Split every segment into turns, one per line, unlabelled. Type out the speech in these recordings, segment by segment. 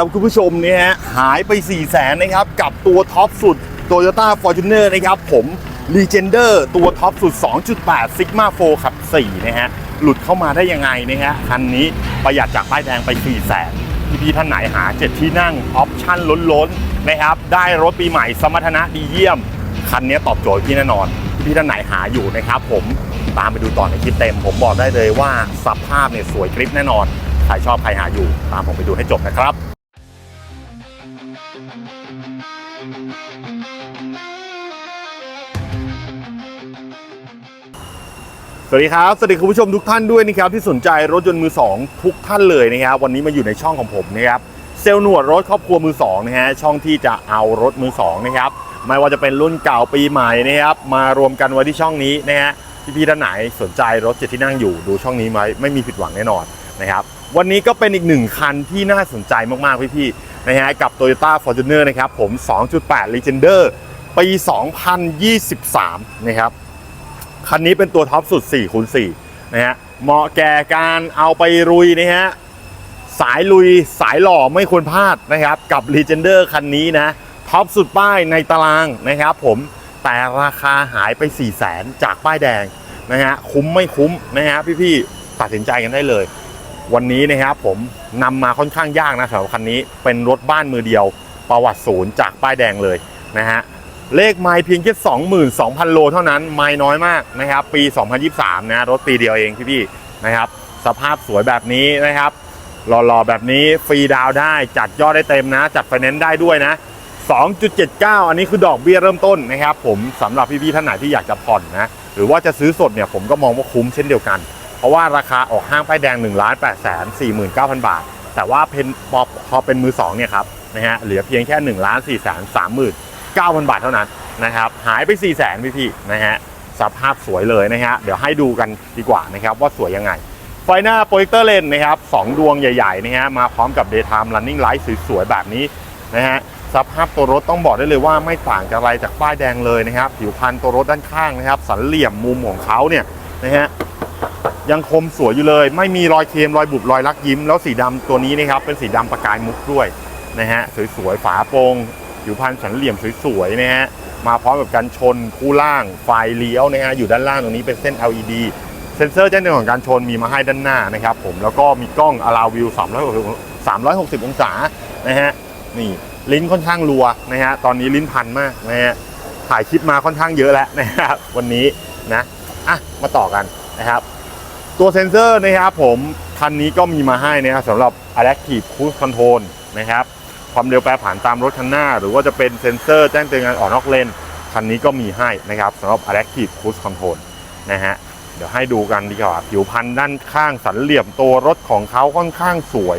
ครับคุณผู้ชมเนี่ยฮะหายไป 4 0 0แสนนะครับ กับตัวท็อปสุด Toyota Fortuner นะครับ ผม Legender ตัวท็อปสุด 2.8 Sigma 4ขับ 4 นะฮะ หลุดเข้ามาได้ยังไงนะฮะคันนี้ประหยัดจากป้ายแดงไป 4 0 0แสนพี่ๆท่านไหนหา 7 ที่นั่ง ออปชั่นล้นๆ นะครับ ได้รถปีใหม่สมรรถนะดีเยี่ยม คันนี้ตอบโจทย์พี่แน่นอน พี่ท่านไหนหาอยู่นะครับผมตามไปดูต่อในคลิปเต็ม ผมบอกได้เลยว่าสภาพเนี่ยสวยคลิปแน่นอนใครชอบใครหาอยู่ ตามผมไปดูให้จบนะครับ สวัสดีครับ สวัสดีคุณผู้ชมทุกท่านด้วยนะครับที่สนใจรถยนต์มือสองทุกท่านเลยนะครับ วันนี้มาอยู่ในช่องของผมนะครับเซลล์หนวดรถครอบครัวมือสองนะฮะช่องที่จะเอารถมือสองนะครับไม่ว่าจะเป็นรุ่นเก่าปีใหม่นะครับมารวมกันไว้ที่ช่องนี้นะฮะพี่ๆท่านไหนสนใจรถเจ็ดที่นั่งอยู่ดูช่องนี้ไหมไม่มีผิดหวังแน่นอนนะครับวันนี้ก็เป็นอีกหนึ่งคันที่น่าสนใจมากๆพี่ๆ นะฮะกับ Toyota Fortuner นะครับผม 2.8 Legender ปี 2023 นะครับ คันนี้เป็นตัวท็อปสุด4คูณ4นะฮะเหมาะแก่การเอาไปรุยนะฮะสายลุยสายหล่อไม่ควรพลาดนะครับ กับ Legender คันนี้นะท็อปสุดป้ายในตารางนะครับผมแต่ราคาหายไป 4 0 0แสนจากป้ายแดงนะฮะคุ้มไม่คุ้มนะฮะพี่ๆตัดสินใจกันได้เลย วันนี้นะครับผมนำมาค่อนข้างยากนะสำหรับคันนี้เป็นรถบ้านมือเดียว ประวัติศูนย์จากป้ายแดงเลยนะฮะเลขไมล์เพียงแค่22,000 โลเท่านั้นไมล์น้อยมากนะครับ ปี 2023 นะรถปีเดียวเองพี่ๆนะครับสภาพสวยแบบนี้นะครับหล่อๆแบบนี้ฟรีดาวได้จัดยอดได้เต็มนะ จัดไฟแนนซ์ได้ด้วยนะ 2.79 อันนี้คือดอกเบี้ยเริ่มต้นนะครับ ผมสำหรับพี่ๆท่านไหนที่อยากจะผ่อนนะ หรือว่าจะซื้อสดเนี่ยผมก็มองว่าคุ้มเช่นเดียวกัน เพราะว่าราคาออกห้างป้ายแดง1 8 4 9 0 0 0บาท แต่ว่าเพนพอพอเป็นมือสองเนี่ยครับนะฮะเหลือเพียงแค่1 4 3 3 9 0 0 0บาทเท่านั้นนะครับหายไป4 0 0 0 0 0พี่ๆนะฮะสภาพสวยเลยนะฮะเดี๋ยวให้ดูกันดีกว่านะครับว่าสวยยังไง ไฟหน้าโปรเจคเตอร์เลนนะครับสองดวงใหญ่ๆนะฮะมาพร้อมกับ daytime running light สวยๆแบบนี้นะฮะสภาพตัวรถต้องบอกได้เลยว่าไม่ต่างจากอะไรจากป้ายแดงเลยนะครับ ผิวพรรณตัวรถด้านข้างนะครับ สันเหลี่ยมมุมของเขาเนี่ยนะฮะ ยังคมสวยอยู่เลย ไม่มีรอยเคมรอยบุบรอยลักยิ้ม แล้วสีดำตัวนี้นะครับเป็นสีดำประกายมุกด้วยนะฮะสวยๆฝาโปร่งผิวพรรณสันเหลี่ยมสวยๆนะฮะมาพร้อมกับกันชนคู่ล่างไฟเลี้ยวนะฮะอยู่ด้านล่างตรงนี้เป็นเส้น LED เซ็นเซอร์แจ้งเตือนของการชนมีมาให้ด้านหน้านะครับผมแล้วก็มีกล้องอลาวิว360 360 องศานะฮะนี่ลิ้นค่อนข้างรัวนะฮะตอนนี้ลิ้นพันมากนะฮะถ่ายคลิปมาค่อนข้างเยอะแล้วนะครับวันนี้นะอะมาต่อกันนะครับ ตัวเซ็นเซอร์นะครับผมคันนี้ก็มีมาให้นะครับสำหรับ Adaptive Cruise Control นะครับความเร็วแปรผันตามรถคันหน้า หรือว่าจะเป็นเซ็นเซอร์แจ้งเตือนการออกนอกเลนคันนี้ก็มีให้นะครับสำหรับ Adaptive Cruise Control นะฮะเดี๋ยวให้ดูกันดีกว่าผิวพันธุ์ด้านข้างสันเหลี่ยมตัวรถของเขาค่อนข้างสวย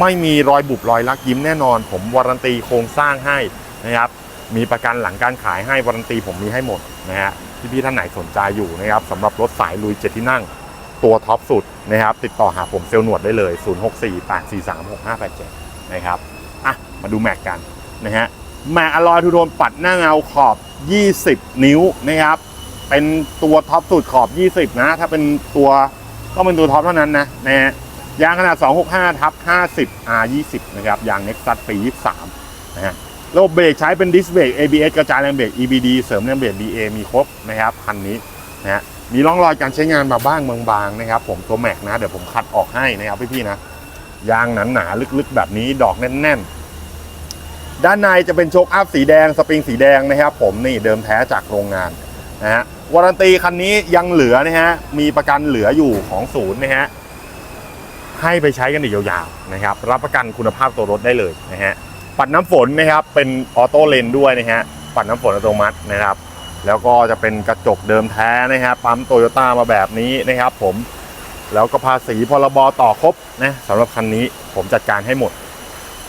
ไม่มีรอยบุบรอยลักยิ้มแน่นอน ผมวารันตีโครงสร้างให้นะครับมีประกันหลังการขายให้วารันตีผมมีให้หมดนะฮะพี่ๆท่านไหนสนใจอยู่นะครับสำหรับรถสายลุยเจ็ดที่นั่ง ตัวท็อปสุดนะครับ ติดต่อหาผมเซลล์หนวดได้เลย 0648436587 นะครับ อะ มาดูแม็กกันนะฮะ แม็กอลอยทูโทนปัดหน้าเงาขอบ 20 นิ้วนะครับ เป็นตัวท็อปสุดขอบ 20 นะ ถ้าเป็นตัวต้องเป็นตัวท็อปเท่านั้นนะนะฮะยางขนาด 265ทับ50 R 20 นะครับ ยาง Nexus ปี 23 นะฮะ ระบบเบรกใช้เป็นดิสเบรก ABS กระจายแรงเบรก EBD เสริมแรงเบรก BA มีครบนะครับ คันนี้นะฮะ มีร่องรอยการใช้งานมาบ้างบางๆนะครับ ผมตัวแม็กนะ เดี๋ยวผมคัดออกให้นะครับพี่ๆนะยางหนาๆลึกๆ แบบนี้ดอกแน่นๆ ด้านในจะเป็นโชคอัพสีแดงสปริงสีแดงนะครับ ผมนี่เดิมแท้จากโรงงานนะฮะวารันตีคันนี้ยังเหลือนะฮะมีประกันเหลืออยู่ของศูนย์นะฮะให้ไปใช้กันอีกยาวๆนะครับ รับประกันคุณภาพตัวรถได้เลยนะฮะปัดน้ำฝนนะครับเป็นออโต้เลนด้วยนะฮะปัดน้ำฝนอัตโนมัตินะครับ แล้วก็จะเป็นกระจกเดิมแท้นะฮะปั๊มโตโยต้ามาแบบนี้นะครับผมแล้วก็ภาษีพรบต่อครบนะสำหรับคันนี้ผมจัดการให้หมด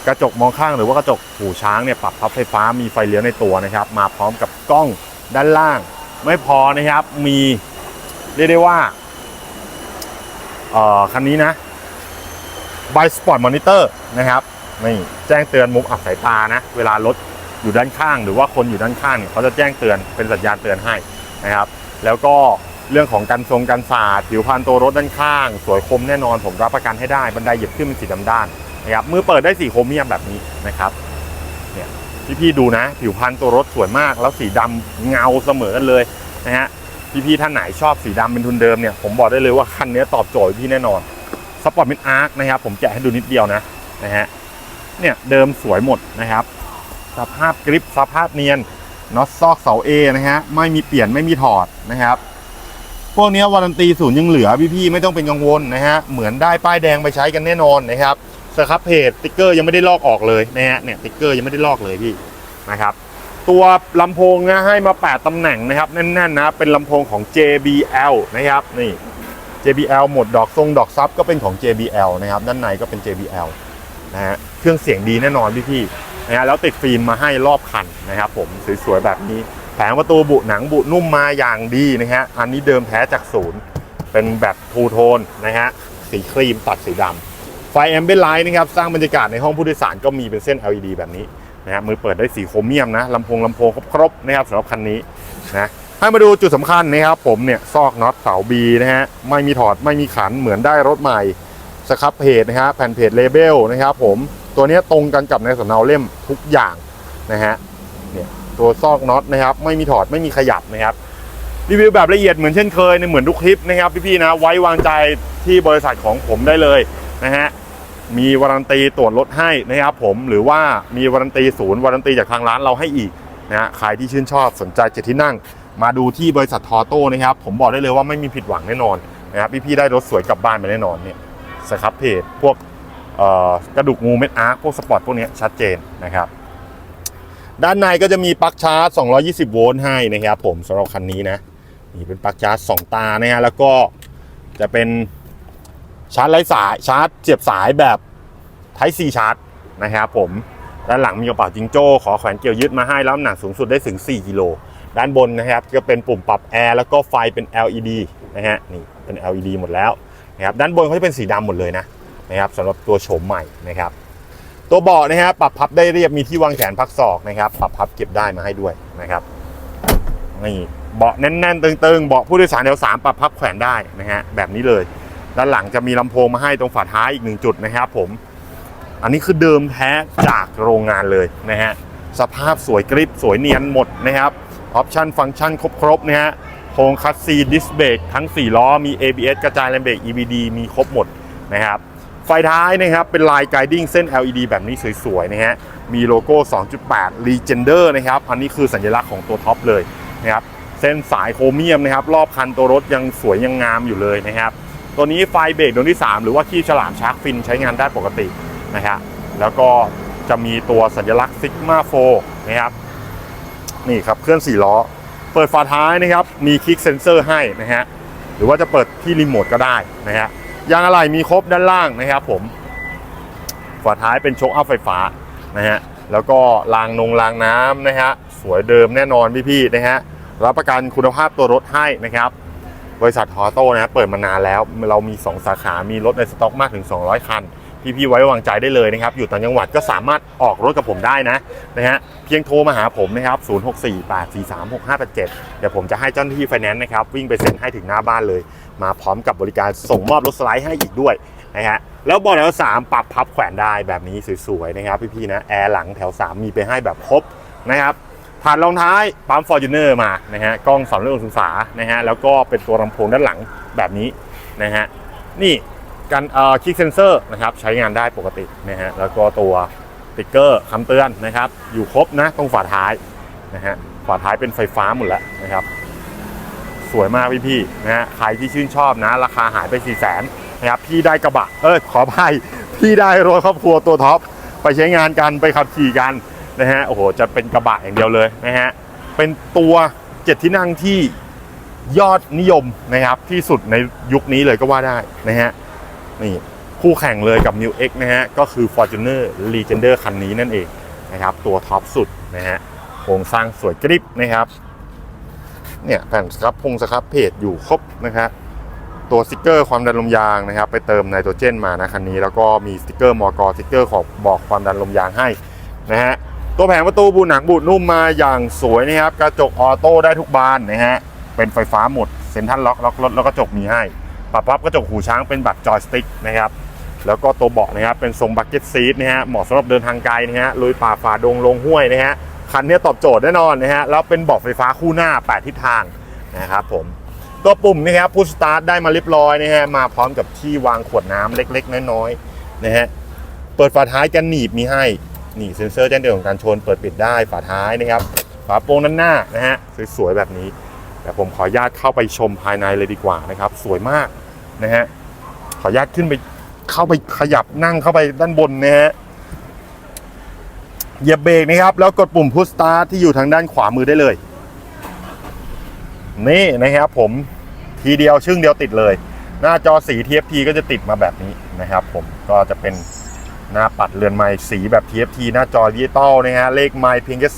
กระจกมองข้างหรือว่ากระจกหูช้างเนี่ยปรับพับไฟฟ้ามีไฟเลี้ยวในตัวนะครับ มาพร้อมกับกล้องด้านล่าง ไม่พอนะครับมีเรียกได้ว่าเอ่อคันนี้นะ b y Sport Monitor นะครับนี่แจ้งเตือนมุมอับสายตานะ เวลารถ อยู่ด้านข้าง หรือว่าคนอยู่ด้านข้างเนี่ยเขาจะแจ้งเตือนเป็นสัญญาณเตือนให้นะครับ แล้วก็เรื่องของการทรงการสาดผิวพรรณตัวรถด้านข้าง สวยคมแน่นอนผมรับประกันให้ได้บันไดเหยียบขึ้นเป็นสีดำด้านนะครับมือเปิดได้สีโครเมียมแบบนี้นะครับเนี่ยพี่ๆดูนะ ผิวพรรณตัวรถสวยมาก แล้วสีดำเงาเสมอกันเลยนะฮะพี่ๆท่านไหนชอบสีดำเป็นทุนเดิมเนี่ยผมบอกได้เลยว่าคันนี้ตอบโจทย์พี่แน่นอนสปอร์ตมินอาร์คนะครับผมแกะให้ดูนิดเดียวนะนะฮะเนี่ยเดิมสวยหมดนะครับ สภาพกริปสภาพเนียนน็อตซอกเสาเอนะฮะไม่มีเปลี่ยนไม่มีถอดนะครับพวกนี้วารันตีศูนย์ยังเหลือพี่ๆไม่ต้องเป็นกังวลนะฮะเหมือนได้ป้ายแดงไปใช้กันแน่นอนนะครับสครับเพจติ๊กเกอร์ยังไม่ได้ลอกออกเลยนะฮะเนี่ยติ๊กเกอร์ยังไม่ได้ลอกเลยพี่นะครับตัวลำโพงนะให้มา 8ตำแหน่งนะครับแน่นๆนะเป็นลำโพงของ JBL นะครับนี่ JBL หมดดอกทรงดอกซับก็เป็นของ JBL นะครับด้านในก็เป็น JBL นะฮะเครื่องเสียงดีแน่นอนพี่ๆ นะฮะแล้วติดฟิล์มมาให้รอบคันนะครับผมสวยๆแบบนี้ แผงประตูบุหนังบุนุ่มมาอย่างดีนะฮะอันนี้เดิมแท้จากศูนย์ เป็นแบบทูโทนนะฮะสีครีมตัดสีดำไฟแอมเบนไลท์นะครับสร้างบรรยากาศในห้องผู้โดยสารก็มีเป็นเส้น LED แบบนี้นะฮะมือเปิดได้สีโครเมียมนะลำโพงลำโพงครบๆนะครับสำหรับคันนี้นะให้มาดูจุดสำคัญนะครับผมเนี่ยซอกน็อตเสาบีนะฮะไม่มีถอดไม่มีขันเหมือนได้รถใหม่สครับเพจนะฮะแผ่นเพจเลเบลนะครับผม ตัวนี้ตรงกันกับในสำเนาเล่มทุกอย่างนะฮะเนี่ยตัวซอกน็อตนะครับไม่มีถอดไม่มีขยับนะครับรีวิวแบบละเอียดเหมือนเช่นเคยในเหมือนทุกคลิปนะครับพี่ๆนะไว้วางใจที่บริษัทของผมได้เลยนะฮะมีวารันตีตรวจรถให้นะครับผมหรือว่ามีวารันตีศูนย์วารันตีจากทางร้านเราให้อีกนะฮะใครที่ชื่นชอบสนใจเจ็ดที่นั่ง มาดูที่บริษัททอโต้นะครับผมบอกได้เลยว่าไม่มีผิดหวังแน่นอนนะครับพี่ๆได้รถสวยกลับบ้านไปแน่นอนเนี่ยสครับเพจพวก กระดูกงูเม็ดอาร์คพวกสปอร์ตพวกนี้ชัดเจนนะครับ ด้านในก็จะมีปลั๊กชาร์จ 220 โวลต์ให้นะครับผมสำหรับคันนี้นะนี่เป็นปลั๊กชาร์จ 2 ตานะฮะแล้วก็จะเป็นชาร์จไร้สายชาร์จเสียบสายแบบ Type C ชาร์จนะครับผมด้านหลังมีกระเป๋าจิงโจ้ขอแขวนเกี่ยวยึดมาให้แล้วน้ำหนักสูงสุดได้ถึง 4 กิโล ด้านบนนะครับก็เป็นปุ่มปรับแอร์แล้วก็ไฟเป็น LED นะฮะนี่เป็น LED หมดแล้วนะครับด้านบนเขาจะเป็นสีดำหมดเลยนะ นะครับสำหรับตัวโฉมใหม่นะครับ ตัวเบาะนะฮะปรับพับได้เรียบมีที่วางแขนพักศอกนะครับ ปรับพับเก็บได้มาให้ด้วยนะครับนี่เบาะแน่นๆตึงๆเบาะผู้โดยสารแถวสามปรับพับแขวนได้นะฮะแบบนี้เลย ด้านหลังจะมีลำโพงมาให้ตรงฝาท้ายอีกหนึ่งจุดนะครับ ผม อันนี้คือเดิมแท้จากโรงงานเลยนะฮะสภาพสวยกริบสวยเนียนหมดนะครับออปชันฟังก์ชันครบๆนะฮะโครงคัสซีดิสเบรกทั้ง 4 ล้อมี ABS กระจายแรงเบรก EBD มีครบหมดนะครับ ไฟท้ายนะครับเป็นลายไกดิ้งเส้น LED แบบนี้สวยๆนะฮะมีโลโก้ 2.8 Legender นะครับอันนี้คือสัญลักษณ์ของตัวท็อปเลยนะครับเส้นสายโครเมียมนะครับรอบคันตัวรถยังสวยยังงามอยู่เลยนะครับตัวนี้ไฟเบรกดวงที่ 3 หรือว่าขี้ฉลามชาร์กฟินใช้งานได้ปกตินะฮะแล้วก็จะมีตัวสัญลักษณ์ Sigma 4นะครับนี่ครับเคลื่อน4ล้อ เปิดฝาท้ายนะครับมีคลิกเซนเซอร์ให้นะฮะหรือว่าจะเปิดที่รีโมทก็ได้นะฮะ ยางอะไหล่มีครบด้านล่างนะครับผมฝาท้ายเป็นโชคอัพไฟฟ้านะฮะแล้วก็รางนงรางน้ำนะฮะสวยเดิมแน่นอนพี่ๆนะฮะรับประกันคุณภาพตัวรถให้นะครับบริษัทฮอโต้นะฮะเปิดมานานแล้วเรามี 2 สาขา มีรถในสต็อกมากถึง 200 คัน พี่ๆไว้วางใจได้เลยนะครับอยู่ต่างจังหวัดก็สามารถออกรถกับผมได้นะนะฮะเพียงโทรมาหาผมนะครับ 0648436587 เดี๋ยวผมจะให้เจ้าหน้าที่ไฟแนนซ์นะครับวิ่งไปเซ็นให้ถึงหน้าบ้านเลย มาพร้อมกับบริการส่งมอบรถสไลด์ให้อีกด้วยนะฮะแล้วบาะแถว3ปรับพับแขวนได้แบบนี้สวยๆนะครับพี่ๆนะแอร์หลังแถว 3 มีไปให้แบบครบนะครับผ่านรองท้ายปั๊มฟอร์จูเนอร์มานะฮะกล้องสามร้อยองศานะฮะแล้วก็เป็นตัวลำโพงด้านหลังแบบนี้นะฮะนี่ การเอ่อคลิกเซนเซอร์นะครับใช้งานได้ปกตินะฮะแล้วก็ตัวติ๊กเกอร์คำเตือนนะครับ อยู่ครบนะตรงฝาท้ายนะฮะฝาท้ายเป็นไฟฟ้าหมดแล้วนะครับ สวยมากพี่พี่นะฮะใครที่ชื่นชอบนะ ราคาหายไป4ี่แสนนะครับพี่ได้กระบะเออขออภัยพี่ได้รถครอบครัวตัวท็อปไปใช้งานกันไปขับขี่กันนะฮะโอ้โหจะเป็นกระบะอย่างเดียวเลยนะฮะเป็นตัวเจ็ดที่นั่งที่ยอดนิยมนะครับที่สุดในยุคนี้เลยก็ว่าได้นะฮะ นี่คู่แข่งเลยกับ New X นะฮะ ก็คือ Fortuner Legender คันนี้นั่นเองนะครับ ตัวท็อปสุดนะฮะโครงสร้างสวยกริบนะครับ เนี่ยแผ่นสครับพงสครับเพจอยู่ครบนะครับตัวสติกเกอร์ความดันลมยางนะครับ ไปเติมไนโตรเจนมานะคันนี้ แล้วก็มีสติกเกอร์มอกสติกเกอร์ของบอกความดันลมยางให้นะฮะตัวแผงประตูบูหนังบูดนุ่มมาอย่างสวยนะครับ กระจกออโต้ได้ทุกบานนะฮะเป็นไฟฟ้าหมดเซ็นทรัลล็อกล็อกรถแล้วก็กระจกมีให้ ปรับพับกระจกหูช้างเป็นแบบจอยสติ๊กนะครับแล้วก็ตัวเบาะนะครับเป็นทรงบักเก็ตซีทนะฮะเหมาะสำหรับเดินทางไกลนะฮะลุยป่าฝ่าดงลงห้วยนะฮะคันนี้ตอบโจทย์แน่นอนนะฮะแล้วเป็นเบาะไฟฟ้าคู่หน้า 8 ทิศทางนะครับผมตัวปุ่มนะครับพุชสตาร์ทได้มาเรียบร้อยนะฮะมาพร้อมกับที่วางขวดน้ำเล็กๆ น้อยๆนะฮะเปิดฝาท้ายกันหนีบมีให้นี่เซ็นเซอร์แจ้งเตือนของการชน เปิดปิดได้ฝาท้ายนะครับฝาโปร่งด้านหน้านะฮะสวยๆแบบนี้ แต่ผมขออนุญาตเข้าไปชมภายในเลยดีกว่านะครับ สวยมาก นะฮะขออนุญาตขึ้นไปเข้าไปขยับนั่งเข้าไปด้านบนนะฮะเหยียบเบรกนะครับ แล้วกดปุ่มพุชสตาร์ทที่อยู่ทางด้านขวามือได้เลย นี่นะครับผมทีเดียวชึ่งเดียวติดเลย หน้าจอสี TFT ก็จะติดมาแบบนี้นะครับผมก็จะเป็นหน้าปัดเรือนไม้สีแบบ TFT หน้าจอดิจิตอลนะฮะเลขไม้เพียงแค่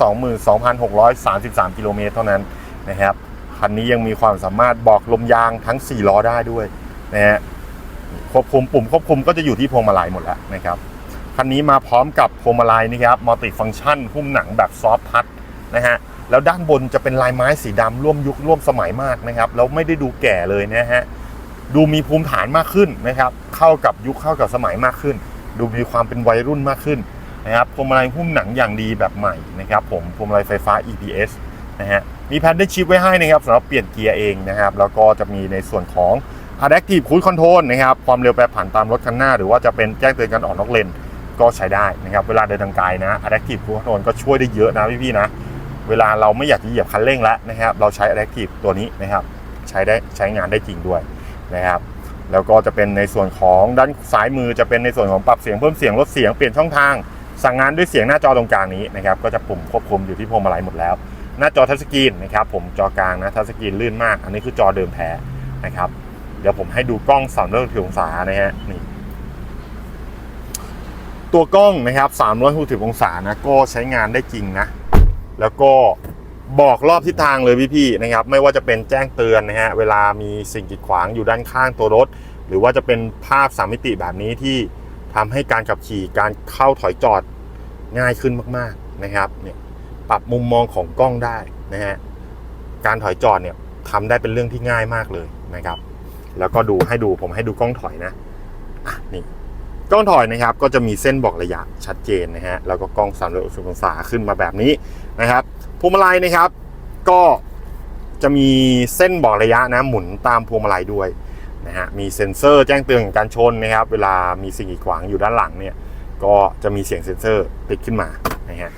22,633 กิโลเมตรเท่านั้นนะครับคันนี้ยังมีความสามารถบอกลมยางทั้ง 4 ล้อได้ด้วย นะฮะควบคุมปุ่มควบคุมก็จะอยู่ที่พวงมาลัยหมดแล้วนะครับคันนี้มาพร้อมกับพวงมาลัยนะครับมัลติฟัง c t ชันหุ้มหนังแบบซอฟทัชนะฮะแล้วด้านบนจะเป็นลายไม้สีดำร่วมยุคร่วมสมัยมากนะครับแล้วไม่ได้ดูแก่เลยนะฮะดูมีภูมิฐานมากขึ้นนะครับ เข้ากับยุคเข้ากับสมัยมากขึ้น ดูมีความเป็นวัยรุ่นมากขึ้นนะครับพวงมาลัยหุ้มหนังอย่างดีแบบใหม่นะครับ ผมพวงมาลัยไฟฟ้า EPS นะฮะมีแพดได้ชิปไว้ให้นะครับสำหรับเปลี่ยนเกียร์เองนะครับ แล้วก็จะมีในส่วนของ Adaptive Cruise Control นะครับความเร็วแปรผันตามรถคันหน้า หรือว่าจะเป็นแจ้งเตือนการออกนอกเลนก็ใช้ได้นะครับเวลาเดินทางไกลนะ Adaptive Cruise Control ก็ช่วยได้เยอะนะพี่ๆนะเวลาเราไม่อยากจะเหยียบคันเร่งแล้วนะครับเราใช้ Adaptive ตัวนี้นะครับใช้ได้ใช้งานได้จริงด้วยนะครับแล้วก็จะเป็นในส่วนของด้านซ้ายมือจะเป็นในส่วนของปรับเสียงเพิ่มเสียงลดเสียงเปลี่ยนช่องทาง สั่งงานด้วยเสียงหน้าจอตรงกลางนี้นะครับก็จะปุ่มควบคุมอยู่ที่พวงมาลัยหมดแล้ว หน้าจอทัชสกรีนนะครับผมจอกลางนะทัชสกรีนลื่นมาก อันนี้คือจอเดิมแท้นะครับ ดี๋ยวผมให้ดูกล้อง360องศานะฮะนี่ตัวกล้องนะครับ360องศานะก็ใช้งานได้จริงนะ แล้วก็บอกรอบทิศทางเลยพี่ๆนะครับ ไม่ว่าจะเป็นแจ้งเตือนนะฮะเวลามีสิ่งกีดขวางอยู่ด้านข้างตัวรถ หรือว่าจะเป็นภาพสามมิติแบบนี้ที่ทำให้การขับขี่การเข้าถอยจอดง่ายขึ้นมากๆนะครับเนี่ยปรับมุมมองของกล้องได้นะฮะการถอยจอดเนี่ยทำได้เป็นเรื่องที่ง่ายมากเลยนะครับ แล้วก็ดูให้ดูผมให้ดูกล้องถอยนะนี่กล้องถอยนะครับ ก็จะมีเส้นบอกระยะชัดเจนนะฮะแล้วก็กล้อง360องศาขึ้นมาแบบนี้นะครับพวงมาลัยนะครับ ก็จะมีเส้นบอกระยะนะหมุนตามพวงมาลัยด้วยนะฮะมีเซ็นเซอร์แจ้งเตือนการชนนะครับ เวลามีสิ่งกีดขวางอยู่ด้านหลังเนี่ย ก็จะมีเสียงเซ็นเซอร์ติดขึ้นมานะฮะ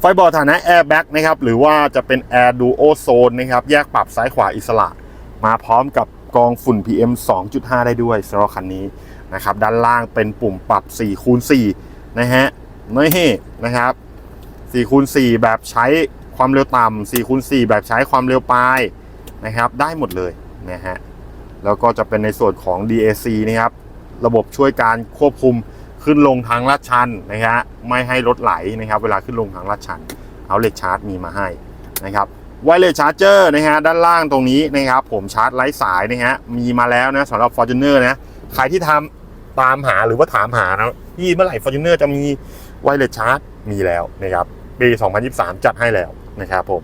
ไฟบอกฐานะแอร์แบ็กนะครับหรือว่าจะเป็น Air Duo Zone นะครับแยกปรับซ้ายขวาอิสระ มาพร้อมกับกองฝุ่น PM 2.5 ได้ด้วยสำหรับคันนี้นะครับ ด้านล่างเป็นปุ่มปรับ4คูณ4นะฮะนี่นะครับ4คูณ4แบบใช้ความเร็วต่ำ4คูณ4แบบใช้ความเร็วปลายนะครับ ได้หมดเลยนะฮะแล้วก็จะเป็นในส่วนของ DAC นะครับ ระบบช่วยการควบคุมขึ้นลงทางลาดชันนะฮะไม่ให้รถไหลนะครับ เวลาขึ้นลงทางลาดชัน เอาเล t ชาร์จมีมาให้นะครับ ไวเลสชาร์เจอร์นะฮะด้านล่างตรงนี้นะครับผมชาร์จไร้สายนะฮะมีมาแล้วนะสำหรับ Fortuner นะใครที่ทำตามหาหรือว่าถามหานะพี่เมื่อไหร่ Fortuner จะมีไวเลสชาร์จมีแล้วนะครับปี 2023 จัดให้แล้วนะครับผม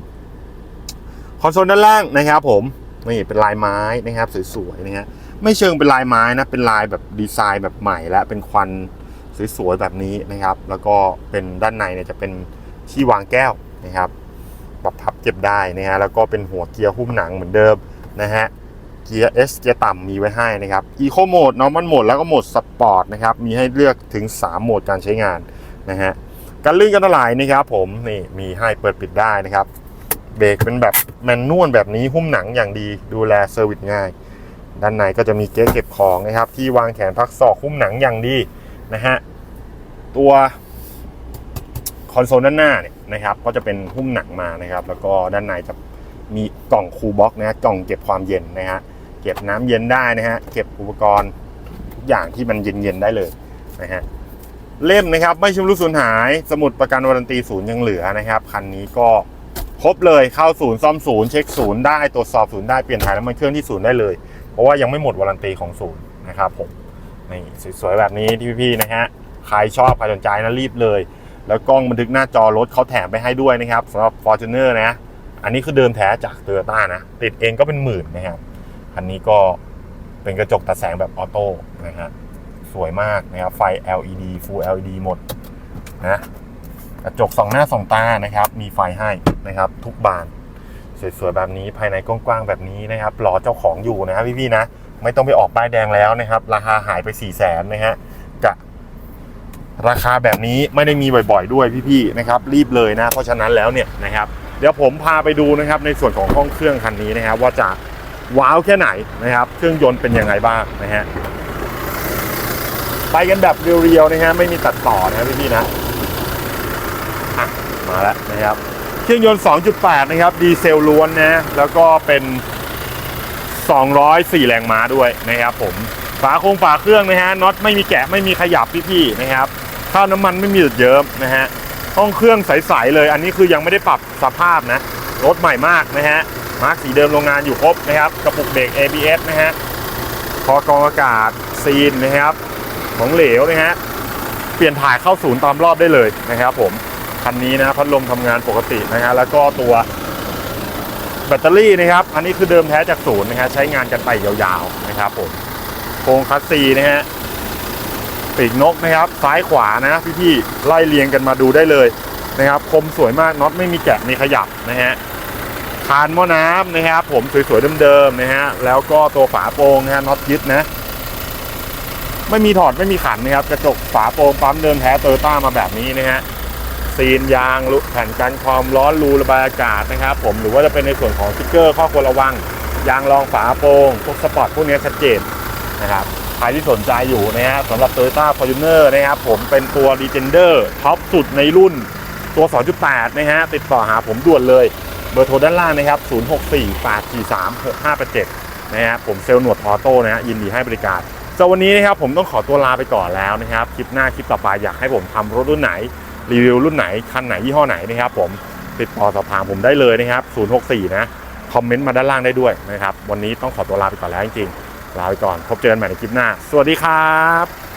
คอนโซลด้านล่างนะครับผมนี่เป็นลายไม้นะครับสวยๆนะฮะไม่เชิงเป็นลายไม้นะเป็นลายแบบดีไซน์แบบใหม่และเป็นควันสวยๆแบบนี้นะครับ แล้วก็เป็นด้านในเนี่ยจะเป็นที่วางแก้วนะครับ ปรับพับเก็บได้นะฮะแล้วก็เป็นหัวเกียร์หุ้มหนังเหมือนเดิมนะฮะเกียร์ S เกียร์ต่ำมีไว้ให้นะครับ Eco Mode Normal Mode แล้วก็โหมด Sport นะครับ มีให้เลือกถึง 3 โหมดการใช้งานนะฮะการลื่นกันตลายนะครับผมนี่มีให้เปิดปิดได้นะครับ เบรกเป็นแบบแมนนวลแบบนี้หุ้มหนังอย่างดีดูแลเซอร์วิสง่าย ด้านในก็จะมีเก๊เก็บของนะครับ ที่วางแขนพักศอกหุ้มหนังอย่างดีนะฮะตัว อนโซลด้านหน้าเนี่ยนะครับก็จะเป็นหุ้มหนังมานะครับ แล้วก็ด้านในจะมีกล่องคูลบ็อกนะฮะกล่องเก็บความเย็นนะฮะเก็บน้ำเย็นได้นะฮะเก็บอุปกรณ์ทุกอย่างที่มันเย็นๆได้เลยนะฮะเล่มนะครับไม่ชำรุดสูญหาย สมุดประกันวารันตีศูนย์ยังเหลือนะครับคันนี้ก็ครบเลยเข้าศูนย์ซ่อมศูนย์เช็คศูนย์ได้ตรวจสอบศูนย์ได้เปลี่ยนถ่ายน้ำมันเครื่องที่ศูนย์ได้เลย เพราะว่ายังไม่หมดวารันตีของศูนย์นะครับผมนี่สวยๆแบบนี้ที่พี่ๆนะฮะใครชอบใครสนใจนะรีบเลย แล้วกล้องบันทึกหน้าจอรถเขาแถมไปให้ด้วยนะครับสำหรับ Fortuner นะ อันนี้คือเดิมแท้จาก t o y ยต้านะ ติดเองก็เป็นหมื่นนะครับคันนี้ก็เป็นกระจกตัดแสงแบบออโต้นะฮะสวยมากนะครับไฟ LED Full LED หมดนะกระจกสองหน้าสองตานะครับ มีไฟให้นะครับ ทุกบาน สวยๆแบบนี้ภายในกว้างๆแบบนี้นะครับรอเจ้าของอยู่นะครับพี่ๆนะ ไม่ต้องไปออกป้ายแดงแล้วนะครับ ราคาหายไป4ี่แสนนะฮะ ราคาแบบนี้ไม่ได้มีบ่อยๆด้วยพี่ๆนะครับรีบเลยนะเพราะฉะนั้นแล้วเนี่ยนะครับเดี๋ยวผมพาไปดูนะครับในส่วนของห้องเครื่องคันนี้นะครับ ว่าจะว้าวแค่ไหนนะครับ เครื่องยนต์เป็นยังไงบ้างนะฮะไปกันแบบเรียวๆนะฮะไม่มีตัดต่อนะพี่ๆนะอะมาแล้วนะครับ เครื่องยนต์ 2.8 นะครับ ดีเซลล้วนนะแล้วก็เป็น 204 แรงม้าด้วยนะครับผมฝาโครงฝาเครื่องนะฮะน็อตไม่มีแกะไม่มีขยับพี่ๆนะครับ ข้าวน้ำมันไม่มีหยุดเยิ้มนะฮะห้องเครื่องใสๆเลย อันนี้คือยังไม่ได้ปรับสภาพนะรถใหม่มากนะฮะมาร์กสีเดิมโรงงานอยู่ครบนะครับกระปุกเบรก ABS นะฮะพอกรองอากาศซีนนะครับ ของเหลวนะฮะเปลี่ยนถ่ายเข้าศูนย์ตามรอบได้เลยนะครับ ผมคันนี้นะพัดลมทำงานปกตินะฮะแล้วก็ตัวแบตเตอรี่นะครับ อันนี้คือเดิมแท้จากศูนย์นะฮะใช้งานกันไปยาวๆนะครับผมโครงคัสซีนะฮะ ปีกนกนะครับ ซ้ายขวานะพี่ๆไล่เรียงกันมาดูได้เลยนะครับ คมสวยมากน็อตไม่มีแกะมีขยับนะฮะคานหม้อน้ำนะครับ ผมสวยๆเดิมๆนะฮะแล้วก็ตัวฝาโปรงนะฮะน็อตยึดนะ ไม่มีถอดไม่มีขันนะครับ กระจกฝาโปรงปั๊มเดิมแท้โตโยต้ามาแบบนี้นะฮะซีนยางแผ่นกันความร้อนรูระบายอากาศนะครับ ผมหรือว่าจะเป็นในส่วนของสติ๊กเกอร์ข้อควรระวัง ยางรองฝาโปรงพวกสปอร์ตพวกนี้ชัดเจนนะครับ ใครที่สนใจอยู่นะฮะสำหรับ Toyota Fortuner นะครับผมเป็นตัว Legender ท็อปสุดในรุ่นตัว 2.8 นะฮะ ติดต่อหาผมด่วนเลย เบอร์โทรด้านล่างนะครับ 0648436587 นะฮะผมเซลล์หนวดออโต้นะฮะยินดีให้บริการสำหรับวันนี้นะครับผมต้องขอตัวลาไปก่อนแล้วนะครับ คลิปหน้าคลิปต่อไปอยากให้ผมทำรถรุ่นไหน รีวิวรุ่นไหน คันไหนยี่ห้อไหนนะครับผมติดต่อสอบถามผมได้เลยนะครับ 064 นะ คอมเมนต์มาด้านล่างได้ด้วยนะครับ วันนี้ต้องขอตัวลาไปก่อนแล้วจริงๆ ลาไปก่อน พบเจอกันใหม่ในคลิปหน้า สวัสดีครับ